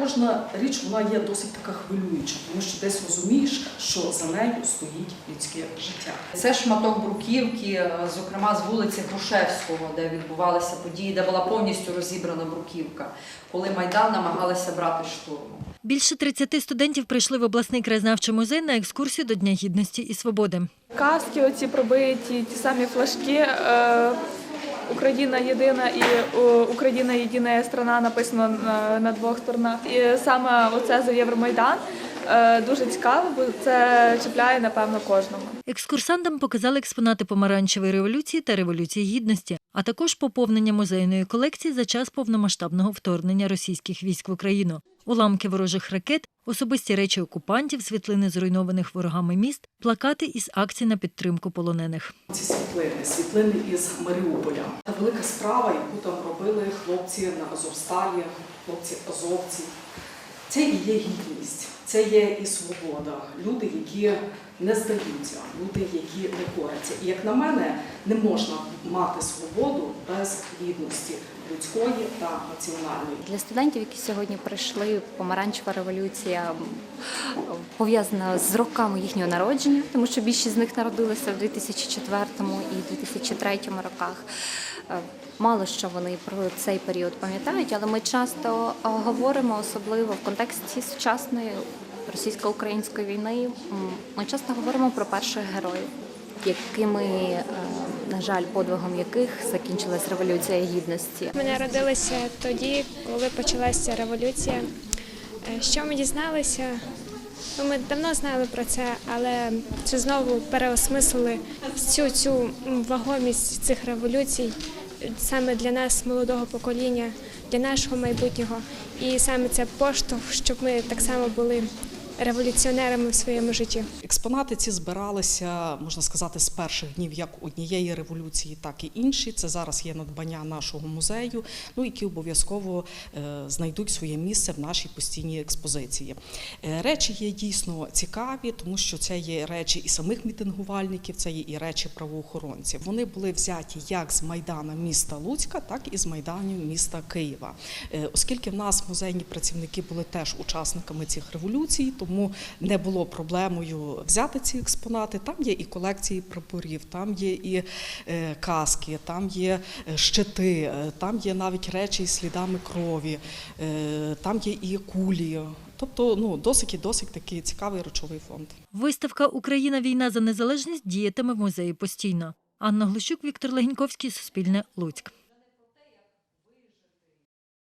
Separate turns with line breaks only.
Кожна річ вона є досить така хвилююча, тому що десь розумієш, що за нею стоїть людське життя.
Це шматок бруківки, е, зокрема з вулиці Грушевського, де відбувалися події, де була повністю розібрана бруківка, коли Майдан намагалися брати штурмом.
Більше 30 студентів прийшли в обласний краєзнавчий музей на екскурсію до Дня гідності і свободи.
Каски, оці пробиті, ті самі флажки. Е, Україна єдина і Україна єдина страна написано на, на двох сторонах. І саме оце за Євромайдан дуже цікаво, бо це чіпляє напевно кожного.
Екскурсантам показали експонати помаранчевої революції та революції гідності, а також поповнення музейної колекції за час повномасштабного вторгнення російських військ в Україну. Уламки ворожих ракет, особисті речі окупантів, світлини зруйнованих ворогами міст, плакати із акцій на підтримку полонених.
Ці світлини, світлини із Маріуполя. Та велика справа, яку там робили хлопці на Азовсталі, хлопці азовці. Це і є гідність, це є і свобода. Люди, які не здаються, люди, які не коряться. І як на мене, не можна мати свободу без гідності людської та національної.
Для студентів, які сьогодні прийшли, помаранчева революція пов'язана з роками їхнього народження, тому що більшість з них народилися в 2004 і 2003 роках. Е, Мало що вони про цей період пам'ятають, але ми часто е, говоримо, особливо в контексті сучасної російсько-української війни. Ми часто говоримо про перших героїв, якими, е, на жаль, подвигом яких закінчилась революція гідності.
Ми народилися тоді, коли почалася революція. Що ми дізналися? Ну, ми давно знали про це, але це знову переосмислили всю цю вагомість цих революцій саме для нас, молодого покоління, для нашого майбутнього. І саме це поштовх, щоб ми так само були революціонерами в своєму житті.
Експонати ці збиралися, можна сказати, з перших днів як однієї революції, так і інші. Це зараз є надбання нашого музею, ну які обов'язково е, знайдуть своє місце в нашій постійній експозиції. Е, Речі є дійсно цікаві, тому що це є речі і самих мітингувальників, це є і речі правоохоронців. Вони були взяті як з майдана міста Луцька, так і з майданів міста Києва. Е, Оскільки в нас музейні працівники були теж учасниками цих революцій, тому не було проблемою взяти ці експонати. Там є і колекції прапорів, там є і е, каски, там є е, щити, е, там є навіть речі із слідами крові, там є і кулі. Тобто, ну досить і досить такий цікавий речовий фонд.
Виставка Україна війна за незалежність діятиме в музеї постійно. Анна Глущук, Віктор Легіньковський, Суспільне, Луцьк.